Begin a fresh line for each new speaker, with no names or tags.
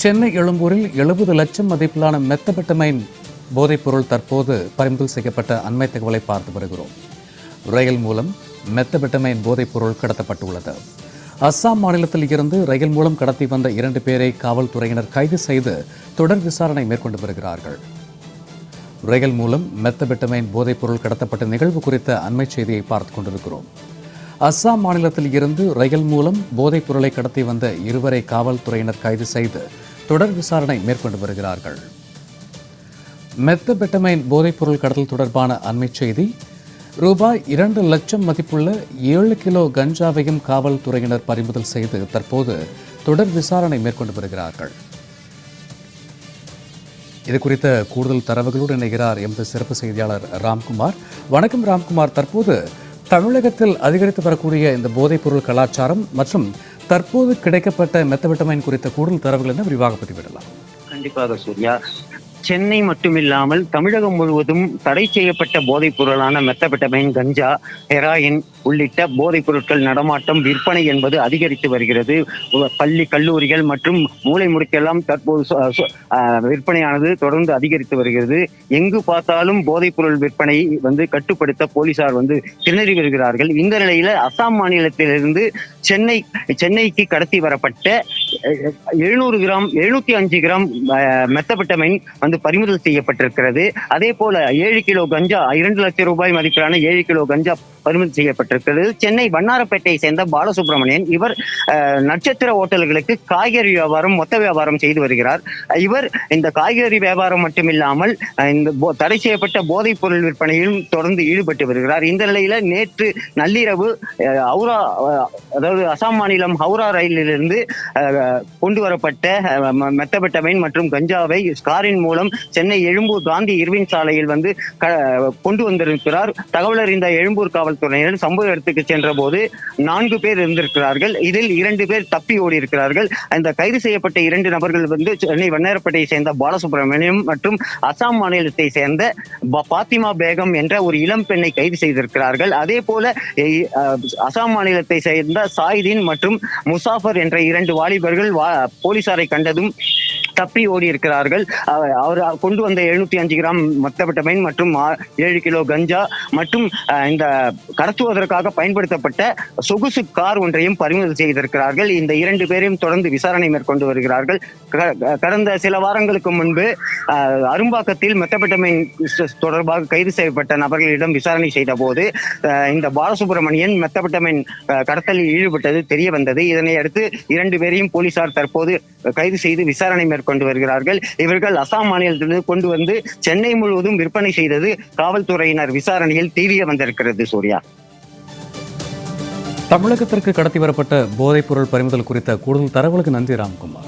சென்னை எழும்பூரில் எழுபது லட்சம் மதிப்பிலான மெத்தபெட்டமைன் போதைப்பொருள் தற்போது பறிமுதல் செய்யப்பட்ட அண்மை தகவலை பார்த்து வருகிறோம். ரயில் மூலம் மெத்தபெட்டமைன் போதைப்பொருள் கடத்தப்பட்டுள்ளது. அஸ்ஸாம் மாநிலத்தில் இருந்து ரயில் மூலம் கடத்தி வந்த இரண்டு பேரை காவல்துறையினர் கைது செய்து தொடர் விசாரணை மேற்கொண்டு வருகிறார்கள். ரயில் மூலம் மெத்தபெட்டமைன் போதைப்பொருள் கடத்தப்பட்ட நிகழ்வு குறித்த அண்மை செய்தியை பார்த்து கொண்டிருக்கிறோம். அஸ்ஸாம் மாநிலத்தில் இருந்து ரயில் மூலம் போதைப் பொருளை கடத்தி வந்த இருவரை காவல்துறையினர் கைது செய்து தொடர் விசாரணை மேற்கொண்டு வருகிறார்கள். மெத்தபெட்டமைன் போதைப்பொருள் கடத்தல் தொடர்பான அண்மை செய்தி ரூபாய் இரண்டு லட்சம் மதிப்புள்ள ஏழு கிலோ கஞ்சாவையும் காவல்துறையினர் பறிமுதல் செய்து தற்போது தொடர் விசாரணை மேற்கொண்டு வருகிறார்கள். இது குறித்த கூடுதல் தரவுகளோடு இணைகிறார் எமது சிறப்பு செய்தியாளர் ராம்குமார். வணக்கம் ராம்குமார். தற்போது தமிழகத்தில் அதிகரித்து வரக்கூடிய இந்த போதைப்பொருள் கலாச்சாரம் மற்றும் தற்போது கிடைக்கப்பட்ட மெத்தவிட்டமைன் குறித்த கூடுதல் தரவுகள் என்ன? விரிவாக பதிவிடலாம்.
கண்டிப்பாக சூர்யா. சென்னை மட்டுமில்லாமல் தமிழகம் முழுவதும் தடை செய்யப்பட்ட போதைப் பொருளான மெத்தபெட்டமைன் கஞ்சா ஹெராயின் உள்ளிட்ட போதைப் பொருட்கள் நடமாட்டம் விற்பனை என்பது அதிகரித்து வருகிறது. பள்ளி கல்லூரிகள் மற்றும் மூளை முடுக்கெல்லாம் தற்போது ஆஹ் விற்பனையானது தொடர்ந்து அதிகரித்து வருகிறது. எங்கு பார்த்தாலும் போதைப் பொருள் விற்பனை வந்து கட்டுப்படுத்த போலீசார் வந்து திணறி வருகிறார்கள். இந்த நிலையில அசாம் மாநிலத்திலிருந்து சென்னை சென்னைக்கு கடத்தி வரப்பட்ட எழுநூறு கிராம் எழுநூத்தி அஞ்சு கிராம் அஹ், வந்து பறிமுதல் செய்யப்பட்டிருக்கிறது. அதே போல ஏழு கிலோ கஞ்சா இரண்டு லட்சம் ரூபாய் மதிப்பிலான ஏழு கிலோ கஞ்சா பறிமுதல் செய்யப்பட்டிருக்கிறது. சென்னை வண்ணாரப்பேட்டையை சேர்ந்த பாலசுப்ரமணியன் இவர் அஹ், நட்சத்திர ஹோட்டல்களுக்கு காய்கறி வியாபாரம் மொத்த வியாபாரம் செய்து வருகிறார். இவர் இந்த காய்கறி வியாபாரம் மட்டுமில்லாமல் இந்த போ- தடை செய்யப்பட்ட போதைப் பொருள் விற்பனையிலும் தொடர்ந்து ஈடுபட்டு வருகிறார். இந்த நிலையில நேற்று நள்ளிரவு ஹவுரா அதாவது அசாம் மாநிலம் ஹவுரா ரயிலிலிருந்து கொண்டு வரப்பட்ட அஹ், மெத்தபெட்டமைன் மற்றும் கஞ்சாவை காரின் மூலம் சென்னை எழும்பூர் காந்தி இருவின் சாலையில் வந்து கொண்டு வந்திருக்கிறார். தகவல் அறிந்த எழும்பூர் காவல்துறையினர் சம்பவ இடத்துக்கு சென்ற போது நான்கு பேர் இருந்திருக்கிறார்கள். இதில் இரண்டு பேர் தப்பி ஓடி இருக்கிறார்கள் அந்த கைது செய்யப்பட்ட இரண்டு நபர்கள் வந்து சென்னை வண்ணாரப்பேட்டையை சேர்ந்த பாலசுப்ரமணியம் மற்றும் அசாம் மாநிலத்தை சேர்ந்த ப- பாத்திமா பேகம் என்ற ஒரு இளம் பெண்ணை கைது செய்திருக்கிறார்கள். அதே போல அசாம் மாநிலத்தை சேர்ந்த சாயிதீன் மற்றும் முசாஃபர் என்ற இரண்டு வாலிபர்கள் வா- போலீசாரை கண்டதும் தப்பி ஓடி இருக்கிறார்கள். அவர் கொண்டு வந்த எழுநூத்தி அஞ்சு கிராம் மத்தப்பட்டமைன் மற்றும் ஏழு கிலோ கஞ்சா மற்றும் இந்த கடத்துவதற்காக பயன்படுத்தப்பட்ட சொகுசு கார் ஒன்றையும் பறிமுதல் செய்திருக்கிறார்கள். இந்த இரண்டு பேரையும் தொடர்ந்து விசாரணை மேற்கொண்டு வருகிறார்கள். கடந்த சில வாரங்களுக்கு முன்பு அரும்பாக்கத்தில் மெத்தப்பட்டமைன் தொடர்பாக கைது செய்யப்பட்ட நபர்களிடம் விசாரணை செய்த போது அஹ், இந்த பாலசுப்ரமணியன் மெத்தபட்டமைன் கடத்தலில் ஈடுபட்டது தெரிய வந்தது இதனை அடுத்து இரண்டு பேரையும் போலீசார் தற்போது கைது செய்து விசாரணை மேற்கொண்டு வருகிறார்கள். இவர்கள் அசாம் மாநிலத்திலிருந்து கொண்டு வந்து சென்னை முழுவதும் விற்பனை செய்தது காவல்துறையினர் விசாரணையில் தெரிய வந்திருக்கிறது சூர்யா.
தமிழகத்திற்கு கடத்தி வரப்பட்ட போதைப்பொருள் பறிமுதல் குறித்த கூடுதல் தரவுகளுக்கு நன்றி ராம்குமார்.